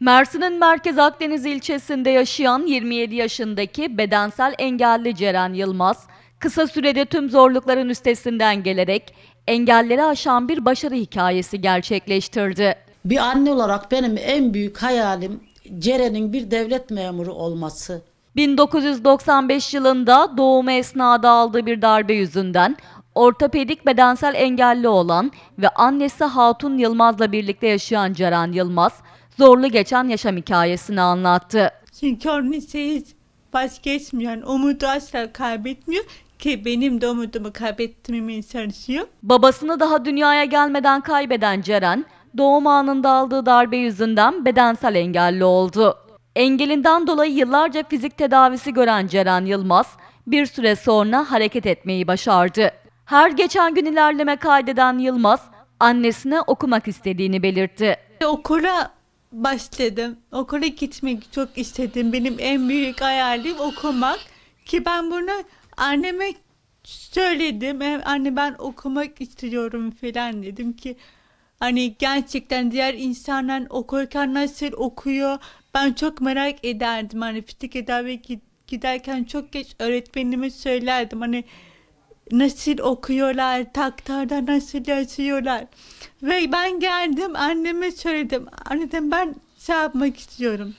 Mersin'in Merkez Akdeniz ilçesinde yaşayan 27 yaşındaki bedensel engelli Ceren Yılmaz, kısa sürede tüm zorlukların üstesinden gelerek engelleri aşan bir başarı hikayesi gerçekleştirdi. Bir anne olarak benim en büyük hayalim Ceren'in bir devlet memuru olması. 1995 yılında doğumu esnada aldığı bir darbe yüzünden ortopedik bedensel engelli olan ve annesi Hatun Yılmaz'la birlikte yaşayan Ceren Yılmaz, zorlu geçen yaşam hikayesini anlattı. Çünkü onun şeyi vazgeçmiyor. Yani umudu asla kaybetmiyor ki benim de umudumu kaybetmemeye çalışıyor. Babasını daha dünyaya gelmeden kaybeden Ceren, doğum anında aldığı darbe yüzünden bedensel engelli oldu. Engelinden dolayı yıllarca fizik tedavisi gören Ceren Yılmaz, bir süre sonra hareket etmeyi başardı. Her geçen gün ilerleme kaydeden Yılmaz, annesine okumak istediğini belirtti. Okula başladım. Okula gitmek çok istedim. Benim en büyük hayalim okumak. Ki ben bunu anneme söyledim. "E, Anne ben okumak istiyorum falan dedim ki hani gerçekten diğer insanlar okurken nasıl okuyor ben çok merak ederdim. Hani fizik tedavi giderken çok geç öğretmenime söylerdim. Hani nasıl okuyorlar, taktarda nasıl yazıyorlar. Ve ben geldim anneme söyledim. Anne dedim ben şey yapmak istiyorum.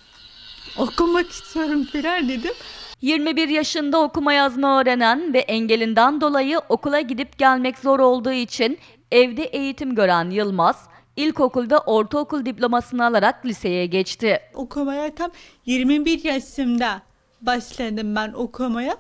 Okumak istiyorum filan dedim. 21 yaşında okuma yazma öğrenen ve engelinden dolayı okula gidip gelmek zor olduğu için evde eğitim gören Yılmaz, ilkokulda ortaokul diplomasını alarak liseye geçti. Okumaya tam 21 yaşımda başladım ben okumaya.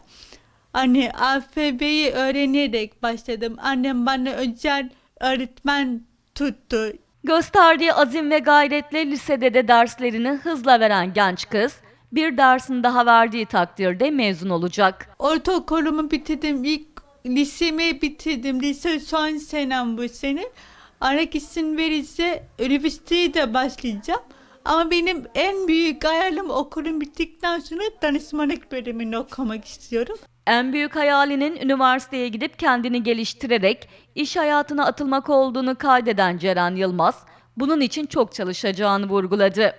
Hani alfabeyi öğrenerek başladım. Annem bana özel öğretmen tuttu. Gösterdiği azim ve gayretle lisede de derslerini hızla veren genç kız, bir dersini daha verdiği takdirde mezun olacak. Ortaokulumu bitirdim. İlk lisemi bitirdim. Lise son senem bu sene. Ara gitsin verirse üniversiteye de başlayacağım. Ama benim en büyük hayalim okulum bittikten sonra danışmanlık bölümünü okumak istiyorum. En büyük hayalinin üniversiteye gidip kendini geliştirerek iş hayatına atılmak olduğunu kaydeden Ceren Yılmaz, bunun için çok çalışacağını vurguladı.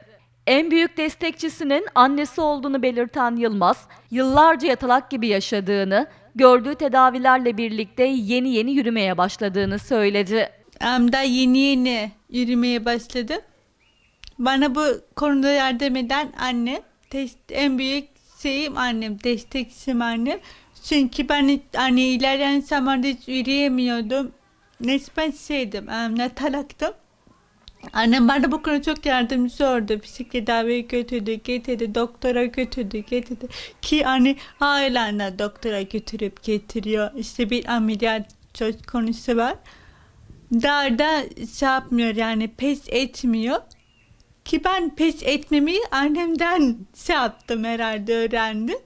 En büyük destekçisinin annesi olduğunu belirten Yılmaz, yıllarca yatalak gibi yaşadığını, gördüğü tedavilerle birlikte yeni yeni yürümeye başladığını söyledi. Hem de yeni yeni yürümeye başladım. Bana bu konuda yardım eden. Test, en büyük şeyim annem. Destekçim annem. Çünkü ben hani ilerleyen zamanda hiç yürüyemiyordum. Nesben şeydim. em, Natalaktım. Annem bana bu konuda çok yardımcı oldu. Fizik tedaviye götürdü, getirdi, doktora götürdü, getirdi. Ki hani hala doktora götürüp getiriyor. İşte bir ameliyat söz konusu var. Daha da şey yapmıyor yani pes etmiyor. Ki ben pes etmemeyi annemden şey yaptım herhalde öğrendim.